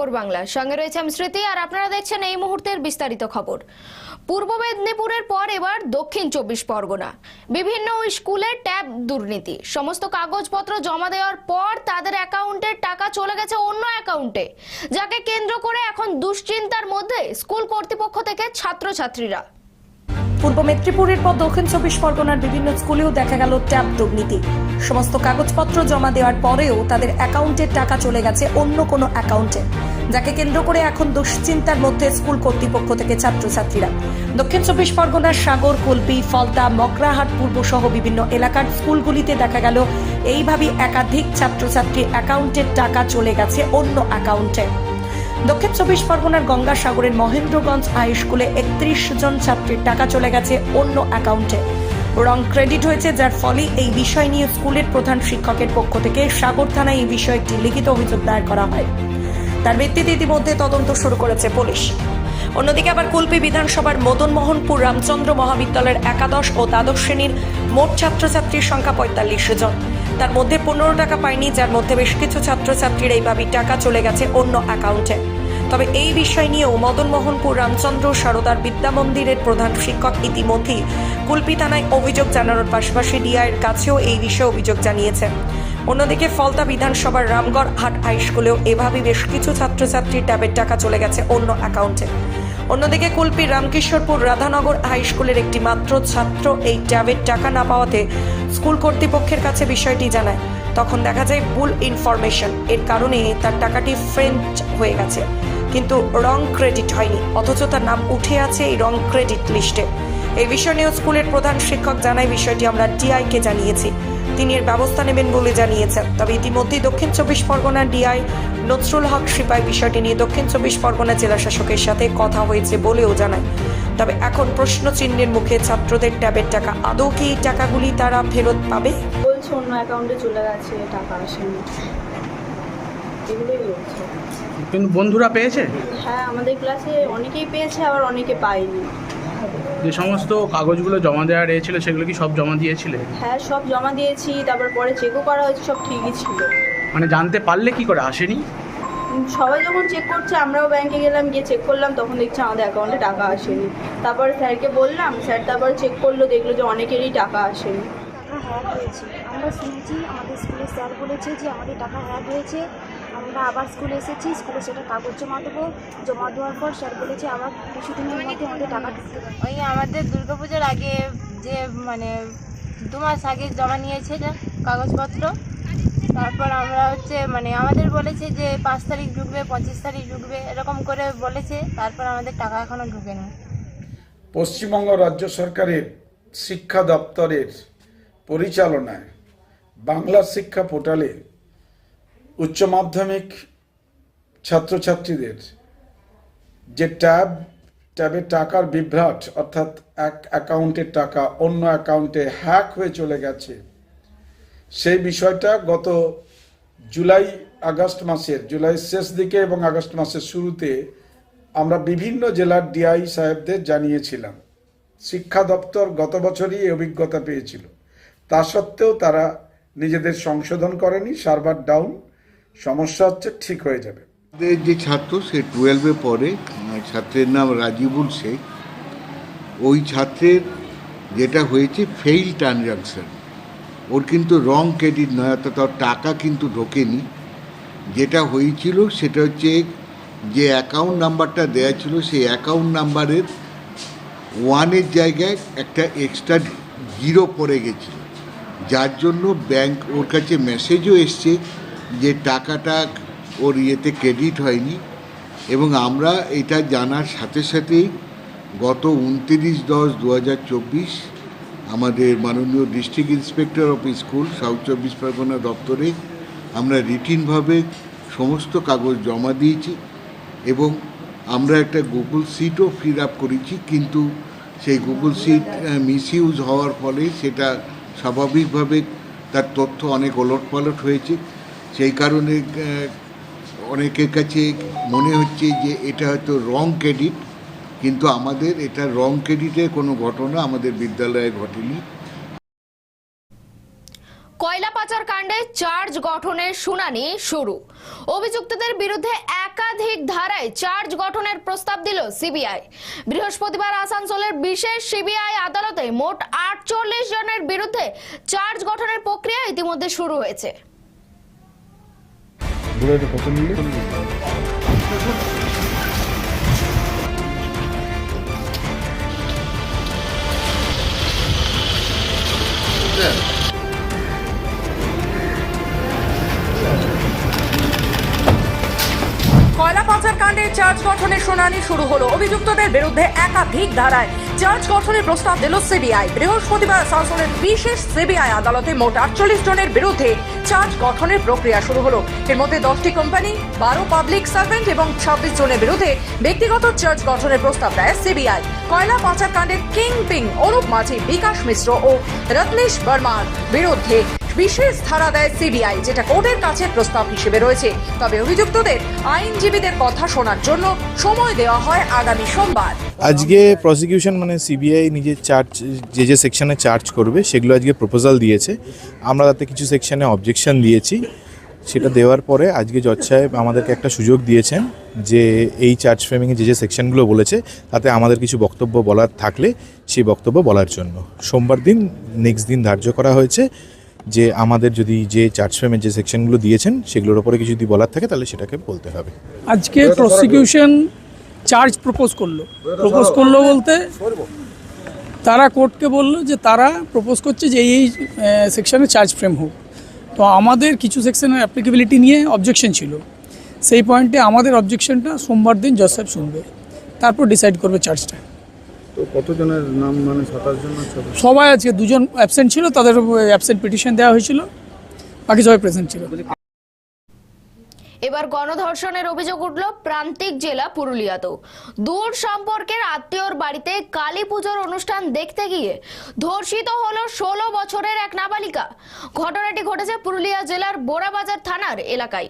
খবর বাংলা। সঙ্গে রয়েছে আমি স্মৃতি, আর আপনারা দেখছেন এই মুহূর্তের বিস্তারিত খবর। পূর্ব মেদিনীপুরের পর এবার দক্ষিণ চব্বিশ পরগনা। বিভিন্ন স্কুলে ট্যাব দুর্নীতি। সমস্ত কাগজপত্র জমা দেওয়ার পর তাদের অ্যাকাউন্টের টাকা চলে গেছে অন্য অ্যাকাউন্টে, যাকে কেন্দ্র করে এখন দুশ্চিন্তার মধ্যে স্কুল কর্তৃপক্ষ থেকে ছাত্রছাত্রীরা। পূর্ব মেদিনীপুরের পর দক্ষিণ চব্বিশ পরগনার বিভিন্ন স্কুলেও দেখা গেল ট্যাব দুর্নীতি। সমস্ত কাগজপত্র জমা দেওয়ার পরেও তাদের অ্যাকাউন্টের টাকা চলে গেছে অন্য কোনো অ্যাকাউন্টে, যাকে কেন্দ্র করে এখন দুশ্চিন্তার মধ্যে স্কুল কর্তৃপক্ষ থেকে ছাত্রছাত্রীরা। দক্ষিণ চব্বিশ পরগনার সাগর, কুলপি ফলতা মকরাহাট পূর্ব সহ বিভিন্ন এলাকার স্কুলগুলিতে দেখা গেল এইভাবেই একাধিক ছাত্রছাত্রীর অ্যাকাউন্টের টাকা চলে গেছে অন্য অ্যাকাউন্টে। দক্ষিণ চব্বিশ পরগনার গঙ্গাসাগরের মহেন্দ্রগঞ্জ হাই স্কুলে একত্রিশ জন ছাত্রীর টাকা চলে গেছে অন্য অ্যাকাউন্টে। রং ক্রেডিট হয়েছে, যার ফলে এই বিষয় নিয়ে স্কুলের প্রধান শিক্ষকের পক্ষ থেকে সাগর থানায় এই বিষয়ে একটি লিখিত অভিযোগ দায়ের করা হয়। তার ভিত্তিতে ইতিমধ্যে তদন্ত শুরু করেছে পুলিশ। অন্যদিকে আবার কুলপি বিধানসভার মদনমোহনপুর রামচন্দ্র মহাবিদ্যালয়ের একাদশ ও দ্বাদশ শ্রেণির মোট ছাত্রছাত্রীর সংখ্যা পঁয়তাল্লিশ জন। তার মধ্যে পনেরো টাকা পায়নি, যার মধ্যে বেশ কিছু ছাত্রছাত্রীর এইভাবেই টাকা চলে গেছে অন্য অ্যাকাউন্টে। তবে এই বিষয় নিয়েও মদনমোহনপুর রামচন্দ্র সারদার বিদ্যা মন্দিরের প্রধান শিক্ষক ইতিমধ্যেই কুলপি থানায় অভিযোগ জানানোর পাশাপাশি ডিআইয়ের কাছেও এই বিষয়ে অভিযোগ জানিয়েছে। অন্যদিকে ফলতা বিধানসভার রামগড় হাট হাই স্কুলেও এভাবেই বেশ কিছু ছাত্রছাত্রীর ট্যাবের টাকা চলে গেছে অন্য অ্যাকাউন্টে। অন্যদিকে কুলপি রামকিশোরপুর রাধানগর হাই স্কুলের একটি মাত্র ছাত্র এই ট্যাবের টাকা না পাওয়াতে স্কুল কর্তৃপক্ষের কাছে বিষয়টি জানায়। তখন দেখা যায় ভুল ইনফরমেশন। এর কারণে তার টাকাটি ফ্রেঞ্চ হয়ে গেছে। কিন্তু রং ক্রেডিট হয়নি, অথচ তার নাম উঠে আছে এই রং ক্রেডিট লিস্টে। এই বিষয় নিয়েও স্কুলের প্রধান শিক্ষক জানায়, বিষয়টি আমরা টিআইকে জানিয়েছি। তিনি এর ব্যবস্থা নেবেন বলে জানিয়েছেন। তবে ইতিমধ্যেই দক্ষিণ চব্বিশ পরগনার ডিআই নজরুল হক সিপাই বিষয়টি নিয়ে দক্ষিণ চব্বিশ পরগনা জেলা শাসকের সাথে কথা হয়েছে বলেও জানায়। তবে এখন প্রশ্ন চিহ্নের মুখে ছাত্রদের ট্যাবের টাকা আদৌ কি এই টাকাগুলি তারা ফেরত পাবে? বলছে অন্য অ্যাকাউন্টে চলে গেছে টাকা আসেনি। এগুলোই বলছে। কিন্তু বন্ধুরা পেয়েছে? হ্যাঁ আমাদের ক্লাসে অনেকেই পেয়েছে আবার অনেকে পায়নি। যে সমস্ত কাগজগুলো জমা দেওয়া রয়েছিল সেগুলো কি সব জমা দিয়েছিলে? হ্যাঁ সব জমা দিয়েছি তারপর পরে চেকও করা হয়েছে সব ঠিকই ছিল। মানে জানতে পারলে কি করে? আসেনি? সবাই যখন চেক করছে আমরাও ব্যাংকে গেলাম গিয়ে চেক করলাম তখন দেখছি আমাদের অ্যাকাউন্টে টাকা আসেনি। তারপর স্যারকে বললাম স্যার তারপর চেক করল দেখল যে অনেকেরই টাকা আসেনি। টাকা হ্যাক হয়েছে। আমরা শুনেছি আমাদের স্কুলে স্যার বলেছে যে আমাদের টাকা হ্যাক হয়েছে। আমরা আবার স্কুলে এসেছি স্কুলে সেটা কাগজ জমা দেবো। জমা দেওয়ার পর স্যার বলেছে আবার কিছুদিনের মধ্যে আমাদের টাকা ঢুকতে ওই আমাদের দুর্গাপুজোর আগে যে মানে দু মাস আগে জমা নিয়েছে যে কাগজপত্র। তারপর আমরা হচ্ছে মানে আমাদের বলেছে যে পাঁচ তারিখ ঢুকবে পঁচিশ তারিখ ঢুকবে এরকম করে বলেছে। তারপর আমাদের টাকা এখনও ঢুকেনি। পশ্চিমবঙ্গ রাজ্য সরকারের শিক্ষা দপ্তরের পরিচালনায় বাংলা শিক্ষা পোর্টালে উচ্চ মাধ্যমিক ছাত্রছাত্রীদের যে ট্যাব ট্যাবে টাকার বিভ্রাট, অর্থাৎ এক অ্যাকাউন্টের টাকা, অন্য অ্যাকাউন্টে হ্যাক হয়ে চলে গেছে, সেই বিষয়টা গত জুলাই, আগস্ট মাসের, জুলাই শেষ দিকে এবং আগস্ট মাসের শুরুতে আমরা বিভিন্ন জেলার ডিআই সাহেবদের জানিয়েছিলাম। শিক্ষা দপ্তর গত বছরই অভিজ্ঞতা পেয়েছিল। তা সত্ত্বেও তারা নিজেদের সংশোধন করেনি, সার্ভার ডাউন সমস্যা হচ্ছে ঠিক হয়ে যাবে। আমাদের যে ছাত্র, সে টুয়েলভে পড়ে ছাত্রের নাম রাজিবুল শেখ। ওই ছাত্রের যেটা হয়েছে ফেইল ট্রানজাকশন ওর কিন্তু রং ক্রেডিট নয়, অর্থাৎ ওর টাকা কিন্তু ঢোকেনি। যেটা হয়েছিল, সেটা হচ্ছে যে অ্যাকাউন্ট নাম্বারটা দেওয়া ছিল, সেই অ্যাকাউন্ট নাম্বারের ওয়ানের জায়গায় একটা এক্সট্রা জিরো পড়ে গেছিল। যার জন্য ব্যাংক ওর কাছে মেসেজও এসছে যে টাকাটা ওর ইয়েতে ক্রেডিট হয়নি এবং আমরা এটা জানার সাথে সাথেই গত উনতিরিশ দশ দু আমাদের মাননীয় district inspector of school south চব্বিশ পরগনা দপ্তরে আমরা রিটিনভাবে সমস্ত কাগজ জমা দিয়েছি এবং আমরা একটা গুগল সিটও ফিল আপ করেছি, কিন্তু সেই গুগল সিট মিসইউজ হওয়ার ফলে সেটা স্বাভাবিকভাবে তার তথ্য অনেক ওলট পালট হয়েছে। সেই কারণে অনেকের কাছে মনে হচ্ছে যে এটা হয়তো রং ক্রেডিট কিন্তু আমাদের এটা রং ক্রেডিটের কোনো ঘটনা আমাদের বিদ্যালয়ে ঘটেনি। কয়লা পাচার কাণ্ডে চার্জ গঠনের শুনানি শুরু। অভিযুক্তদের বিরুদ্ধে একাধিক ধারায় চার্জ গঠনের প্রস্তাব দিল সিবিআই। বৃহস্পতিবার আসানসোলের বিশেষ সিবিআই আদালতে মোট আটচল্লিশ জনের বিরুদ্ধে চার্জ গঠনের প্রক্রিয়া ইতিমধ্যে শুরু হয়েছে। 뭐라 해야 될것 같은 কয়লা পাচার কাণ্ডে চার্জ গঠনের শুনানি শুরু হলো। অভিযুক্তদের বিরুদ্ধে একাধিক ধারায় চার্জ গঠনের প্রস্তাব দিল সিবিআই। বৃহস্পতিবার আসানসোলের বিশেষ সিবিআই আদালতে মোট আটচল্লিশ জনের বিরুদ্ধে চার্জ গঠনের প্রক্রিয়া শুরু হলো। এর মধ্যে দশটি কোম্পানি, বারো পাবলিক সার্ভেন্ট এবং ছাব্বিশ জনের বিরুদ্ধে ব্যক্তিগত চার্জ গঠনের প্রস্তাব দেয় সিবিআই। কয়লা পাচার কাণ্ডের কিং পিং অরূপ মাঝি, বিকাশ মিশ্র ও রত্নেশ বর্মার বিরুদ্ধে বিশেষ ধারা দেয় সিবিআই, যেটা কোর্টের কাছে প্রস্তাব হিসেবে রয়েছে। তবে অভিযুক্তদের আইনজীবীদের কথা শোনার জন্য সময় দেওয়া হয় আগামী সোমবার। আজকে প্রসিকিউশন মানে সিবিআই নিজের চার্জ যে যে সেকশনে চার্জ করবে, সেগুলো আজকে প্রপোজাল দিয়েছে। আমরা তাতে কিছু সেকশনে অবজেকশন দিয়েছি। সেটা দেওয়ার পরে আজকে জজ সাহেব আমাদেরকে একটা সুযোগ দিয়েছেন যে এই চার্জ ফ্রেমিংয়ে যে যে সেকশনগুলো বলেছে, তাতে আমাদের কিছু বক্তব্য বলার থাকলে সেই বক্তব্য বলার জন্য। সোমবার দিন নেক্সট দিন ধার্য করা হয়েছে। যে আমাদের যদি যে চার্জ ফ্রেমের যে সেকশনগুলো দিয়েছেন সেগুলোর ওপরে কিছু যদি বলার থাকে তাহলে সেটাকে বলতে হবে। আজকে প্রসিকিউশন চার্জ প্রপোজ করল। প্রপোজ করল বলতে তারা কোর্টকে বলল যে তারা প্রপোজ করছে যে এই সেকশনে চার্জ ফ্রেম হোক। তো আমাদের কিছু সেকশনের অ্যাপ্লিকেবিলিটি নিয়ে অবজেকশন ছিল। সেই পয়েন্টে আমাদের অবজেকশনটা সোমবার দিন জজ সাহেব শুনবে। তারপর ডিসাইড করবে চার্জটা তো কতজনের নাম মানে সাতাশ জন আছে সবাই আজকে দুজন অ্যাবসেন্ট ছিল তাদের অ্যাবসেন্ট পিটিশন দেওয়া হয়েছিল। বাকি সবাই প্রেজেন্ট ছিল। এবার গণধর্ষণের অভিযোগ উঠল প্রান্তিক জেলা পুরুলিয়াতেও। দূর সম্পর্কের আত্মীয়র বাড়িতে কালী পুজোর অনুষ্ঠান দেখতে গিয়ে ধর্ষিত হলো ষোলো বছরের এক নাবালিকা। ঘটনাটি ঘটেছে পুরুলিয়া জেলার বোরাবাজার থানার এলাকায়।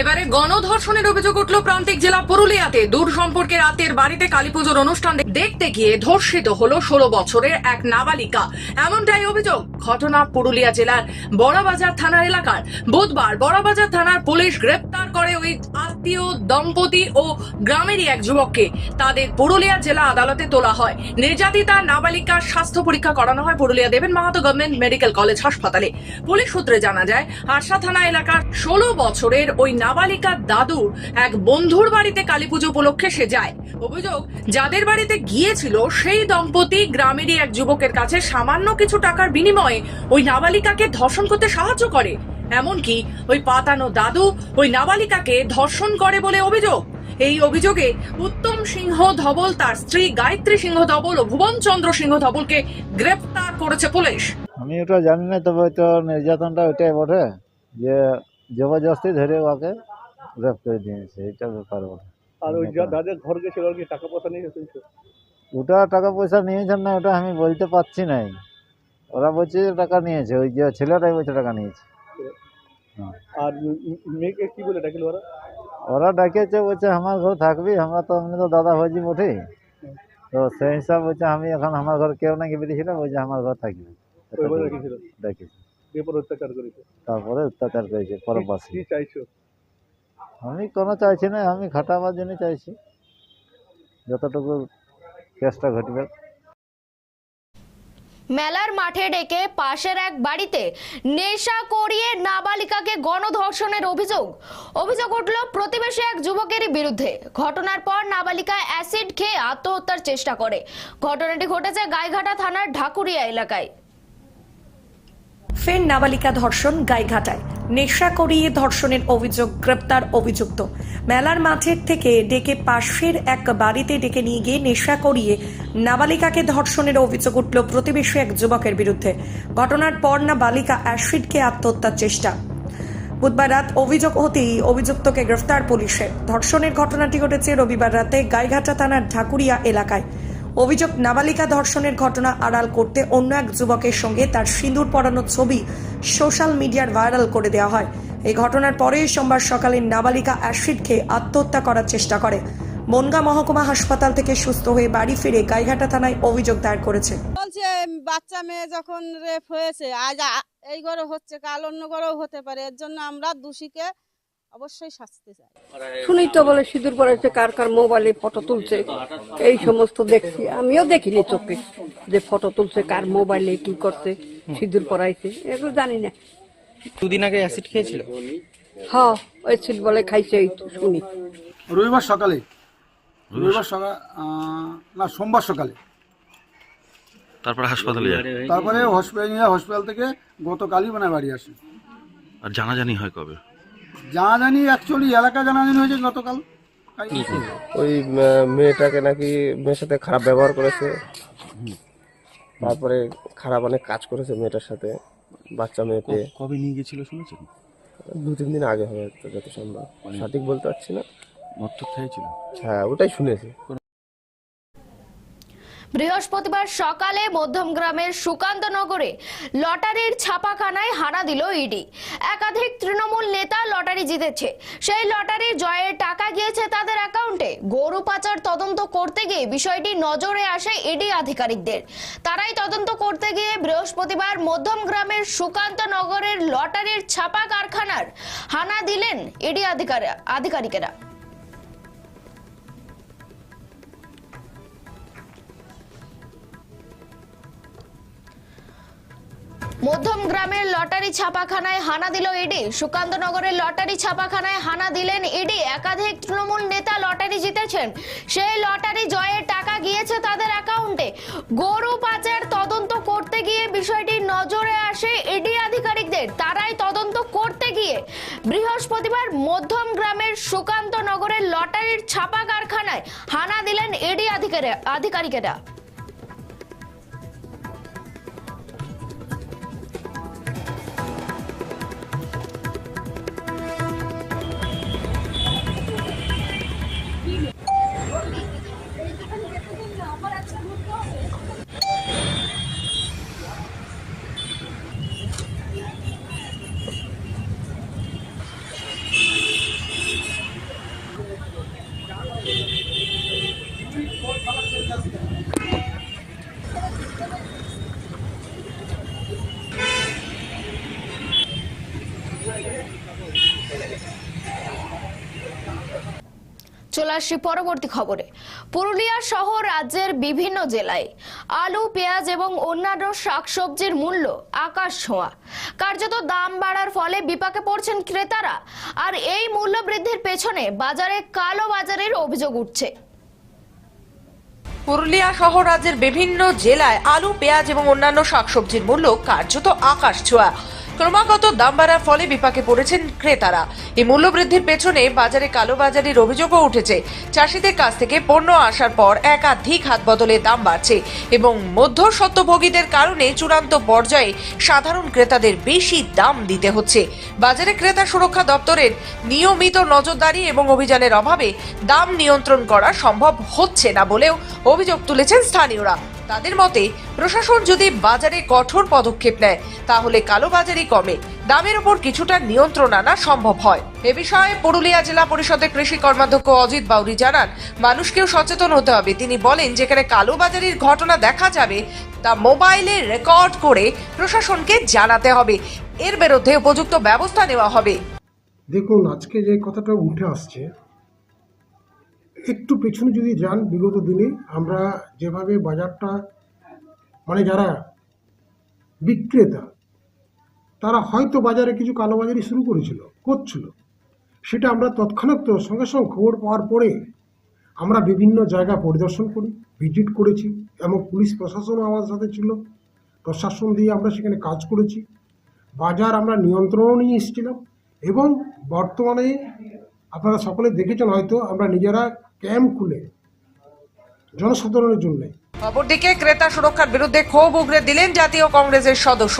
এবারে গণধর্ষণের অভিযোগ উঠল প্রান্তিক জেলা পুরুলিয়াতে। দূর সম্পর্কের রাতের বাড়িতে কালীপুজোর অনুষ্ঠান দেখতে গিয়ে ধর্ষিত হলো ষোলো বছরের এক নাবালিকা। এমনটাই অভিযোগ ঘটনা পুরুলিয়া জেলার বড়াবাজার থানার এলাকার। বুধবার বড়াবাজার থানার পুলিশ গ্রেপ্তার করে ওই আত্মীয়, দম্পতি ও গ্রামেরই এক যুবককে। তাদের পুরুলিয়া জেলা আদালতে তোলা হয়। নির্যাতিতা নাবালিকার স্বাস্থ্য পরীক্ষা করানো হয় Purulia Deben Mahato government medical college হাসপাতালে। পুলিশ সূত্রে জানা যায়, আরশা থানা এলাকার ষোলো বছরের ওই নাবালিকার দাদুর এক বন্ধুর বাড়িতে কালীপুজো উপলক্ষে সে যায়। অভিযোগ, যাদের বাড়িতে গিয়েছিল সেই দম্পতি গ্রামেরই এক যুবকের কাছে সামান্য কিছু টাকার বিনিময়ে ওই নাবালিকাকে ধর্ষণ করতে সাহায্য করে। এমনকি ওই পাতানো দাদু ওই নাবালিকাকে ধর্ষণ করে বলে অভিযোগ। এই অভিযোগে উত্তম সিংহ ধবল তার স্ত্রী গায়ত্রী সিংহ ধবল ও ভুবন চন্দ্র সিংহ ধবলকে গ্রেপ্তার করেছে পুলিশ। আমি ওটা জানি না, তবে তো নির্যাতনটা ওইটাই বটে যে জবরদস্তি ধরে ওকে রেপ করে দিয়েছে এটা ব্যাপার আর ওই যাদের ঘর গেছিল কি টাকা পয়সা নিয়ে এসেছিল ওটা টাকা পয়সা নিয়েছেন না ওটা আমি বলতে পারছি নাই। ওরা বলছে টাকা নিয়েছে ওই যে ছেলেটাই বলছে টাকা নিয়েছে। আর মেয়েকে কি বলে ডাকিল ওরা? ওরা ডাকেছে বলছে আমার ঘর থাকবি আমরা তো এমনি তো দাদা হয়েছি বটে। তো সেই হিসাব বলছে আমি এখন আমার ঘর কেউ নাকি বেরিয়েছিল বলছে আমার ঘর থাকবি। ডাকেছে এরপর অত্যাচার করেছে। তারপরে অত্যাচার করেছে পরবাসী কি চাইছো? আমি কোনো চাইছি না আমি খাটাবার জন্য চাইছি। যতটুকু কেসটা ঘটবে। মেলার মাঠে ডেকে পাশের এক বাড়িতে নেশা করিয়ে নাবালিকাকে গণধর্ষণের অভিযোগ। অভিযোগ উঠল প্রতিবেশী এক যুবকেরই বিরুদ্ধে। ঘটনার পর নাবালিকা অ্যাসিড খেয়ে আত্মহত্যার চেষ্টা করে। ঘটনাটি ঘটেছে গাইঘাটা থানার ঢাকুরিয়া এলাকায়। ফের নাবালিকা ধর্ষণ গাইঘাটায়। নেশা করিয়ে ধর্ষণের অভিযোগ, গ্রেপ্তার অভিযুক্ত। মেলার মাঠের থেকে ডেকে পাশের এক বাড়িতে ডেকে নিয়ে গিয়ে নেশা করিয়ে নাবালিকাকে ধর্ষণের অভিযোগ উঠল প্রতিবেশী এক যুবকের বিরুদ্ধে। ঘটনার পর না বালিকা অ্যাসিডকে আত্মহত্যার চেষ্টা। বুধবার রাত অভিযোগ হতেই অভিযুক্তকে গ্রেফতার পুলিশের ধর্ষণের ঘটনাটি ঘটেছে রবিবার রাতে গাইঘাটা থানার ঢাকুরিয়া এলাকায়। অভিযোগ, নাবালিকা ধর্ষণের ঘটনা আড়াল করতে অন্য এক যুবকের সঙ্গে তার সিঁদুর পরানো ছবি সোশ্যাল মিডিয়ার ভাইরাল করে দেওয়া হয়। এই ঘটনার পরে সোমবার সকালে নাবালিকা অ্যাসিড খেয়ে আত্মহত্যা করার চেষ্টা করে। বনগা মহকুমা হাসপাতাল থেকে সুস্থ হয়ে বাড়ি ফিরে গাইঘাটা থানায় অভিযোগ দায়ের করেছে। বলছে, বাচ্চা মেয়ে যখন রেপ হয়েছে, আজ এই ঘরে হচ্ছে, কাল অন্য ঘরেও হতে পারে। এর জন্য আমরা দোষীকে অবশ্যই শাস্তি চাই। শুনি তো বলে সিঁদুর পড়াইছে কার কার মোবাইলে ফটো তুলছে। এই সমস্ত দেখছি। আমিও দেখিনি চোখে যে ফটো তুলছে কার মোবাইলে কি করছে সিঁদুর পড়াইছে এগুলো জানি না। দুদিন আগে অ্যাসিড খেয়েছিল? হ ওই সিট বলে খাইছে এই শুনি। রবিবার সকালে রবিবার সকাল না সোমবার সকালে। তারপরে হাসপাতালে যায়? তারপরে হসপিটাল নিয়ে হসপিটাল থেকে গতকালই মানে বাড়ি আসে। আর জানাজানি হয় কবে? জানাজানি অ্যাকচুয়ালি এলাকা জানাজানি হয়েছে গতকাল। ওই মেয়েটাকে নাকি মেয়ের সাথে খারাপ ব্যবহার করেছে। তারপরে খারাপ অনেক কাজ করেছে মেয়েটার সাথে বাচ্চা মেয়েকে কবে নিয়ে গেছিল শুনেছেন? দু তিন দিন আগে হবে যত সম্ভব। সঠিক বলতে পারছি না। হ্যাঁ ওটাই শুনেছি। বৃহস্পতিবার সকালে মধ্যমগ্রামের সুকান্তনগরে লটারির ছাপাখানায় হানা দিল ইডি। একাধিক তৃণমূল নেতা লটারি জিতেছে। সেই লটারি জয়ের টাকা গিয়েছে তাদের অ্যাকাউন্টে। গরু পাচার তদন্ত করতে গিয়ে বিষয়টি নজরে আসে ইডি আধিকারিকদের। তারাই তদন্ত করতে গিয়ে বৃহস্পতিবার মধ্যমগ্রামের সুকান্তনগরের লটারির ছাপা কারখানার হানা দিলেন ইডি আধিকারিকেরা। মধ্যম গ্রামের লটারি ছাপাখানায় হানা দিল ইডি। সুকান্তনগরের লটারি ছাপাখানায় হানা দিলেন ইডি। একাধিক তৃণমূল নেতা লটারি জিতেছেন। সেই লটারি জয়ের টাকা গিয়েছে তাদের অ্যাকাউন্টে। গরু পাচার তদন্ত করতে গিয়ে বিষয়টি নজরে আসে ইডি আধিকারিকদের। তারাই তদন্ত করতে গিয়ে বৃহস্পতিবার মধ্যম গ্রামের সুকান্তনগরের লটারির ছাপা কারখানায় হানা দিলেন ইডি আধিকারিকেরা। চলে আসি পরবর্তী খবরে। পুরুলিয়া সহ রাজ্যের বিভিন্ন জেলায় আলু, পেঁয়াজ এবং অন্যান্য শাকসবজির মূল্য আকাশ ছোঁয়া। কার্যত দাম বাড়ার ফলে বিপাকে পড়ছেন ক্রেতারা, আর এই মূল্য বৃদ্ধির পেছনে বাজারে কালো বাজারের অভিযোগ উঠছে। পুরুলিয়া সহ রাজ্যের বিভিন্ন জেলায় আলু, পেঁয়াজ এবং অন্যান্য শাকসবজির মূল্য কার্যত আকাশ ছোঁয়া। ক্রমাগত দাম বাড়ার ফলে বিপাকে পড়েছেন ক্রেতারা। এই মূল্য বৃদ্ধির পেছনে বাজারে কালোবাজারির অভিযোগও উঠেছে। চাষিদের কাছ থেকে পণ্য আসার পর একাধিক হাত বদলে দাম বাড়ছে এবং মধ্যস্বত্বভোগীদের কারণে চূড়ান্ত পর্যায়ে সাধারণ ক্রেতাদের বেশি দাম দিতে হচ্ছে। বাজারে ক্রেতা সুরক্ষা দপ্তরের নিয়মিত নজরদারি এবং অভিযানের অভাবে দাম নিয়ন্ত্রণ করা সম্ভব হচ্ছে না বলেও অভিযোগ তুলেছেন স্থানীয়রা। তাদের মতে, প্রশাসন যদি বাজারে কঠোর পদক্ষেপ নেয়, তাহলে কালোবাজারি কমে। দামের উপর কিছুটা নিয়ন্ত্রণ আনা সম্ভব হয়। এ বিষয়ে পুরুলিয়া জেলা পরিষদের কৃষি কর্মাধ্যক্ষ অজিত বাউরি জানান, মানুষকেও সচেতন হতে হবে। তিনি বলেন, যেখানে কালোবাজারির ঘটনা দেখা যাবে, তা মোবাইলে রেকর্ড করে প্রশাসনকে জানাতে হবে। এর বিরুদ্ধে উপযুক্ত ব্যবস্থা নেওয়া হবে। দেখুন, আজকে যে কথাটা উঠে আসছে একটু পেছনে যদি যান, বিগত দিনে আমরা যেভাবে বাজারটা মানে যারা বিক্রেতা, তারা হয়তো বাজারে কিছু কালোবাজারি শুরু করেছিল, করছিল। সেটা আমরা তৎক্ষণাৎ তো সঙ্গে সঙ্গে খবর পাওয়ার পরে আমরা বিভিন্ন জায়গা পরিদর্শন করি, ভিজিট করেছি এবং পুলিশ প্রশাসনও আমাদের সাথে ছিল। প্রশাসন দিয়ে আমরা সেখানে কাজ করেছি। বাজার আমরা নিয়ন্ত্রণও নিয়ে এসেছিলাম এবং বর্তমানে আপনারা সকলে দেখেছেন হয়তো, আমরা নিজেরা ক্যাম্প খুলে জনসাধারণের জন্য। অপরদিকে ক্রেতা সুরক্ষার বিরুদ্ধে ক্ষোভ উগরে দিলেন জাতীয় কংগ্রেসের সদস্য।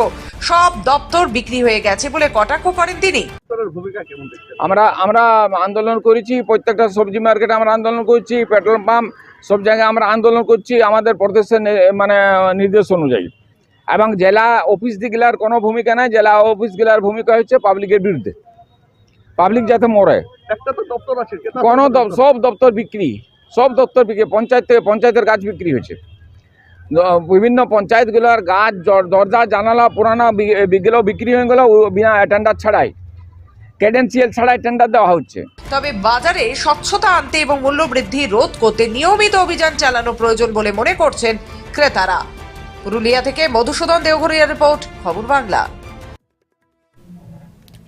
সব দপ্তর বিক্রি হয়ে গেছে বলে কটাক্ষ করেন তিনি। আমরা আমরা আন্দোলন করেছি প্রত্যেকটা সবজি মার্কেটে আমরা আন্দোলন করছি পেট্রোল পাম্প সব জায়গায় আমরা আন্দোলন করছি আমাদের প্রদেশের মানে নির্দেশ অনুযায়ী। এবং জেলা অফিস দিগুলার কোনো ভূমিকা নাই জেলা অফিস অফিসগুলার ভূমিকা হচ্ছে পাবলিকের বিরুদ্ধে। পাবলিক যাতে মরে। একটা তো দপ্তর আছে কোনো সব দপ্তর বিক্রি সব দপ্তর বিক্রি পঞ্চায়েত থেকে পঞ্চায়েতের গাছ বিক্রি হয়েছে। বিভিন্ন পঞ্চায়েতগুলোর গাছ দরজা জানালা পুরানা বিগুলো বিক্রি হয়ে গেল বিনা অ্যাটেন্ডার ছাড়াই ক্রেডেন্সিয়াল ছাড়াই টেন্ডার দেওয়া হচ্ছে। তবে বাজারে স্বচ্ছতা আনতে এবং মূল্য বৃদ্ধি রোধ করতে নিয়মিত অভিযান চালানো প্রয়োজন বলে মনে করছেন ক্রেতারা। পুরুলিয়া থেকে মধুসূদন দেওঘরিয়া রিপোর্ট খবর বাংলা।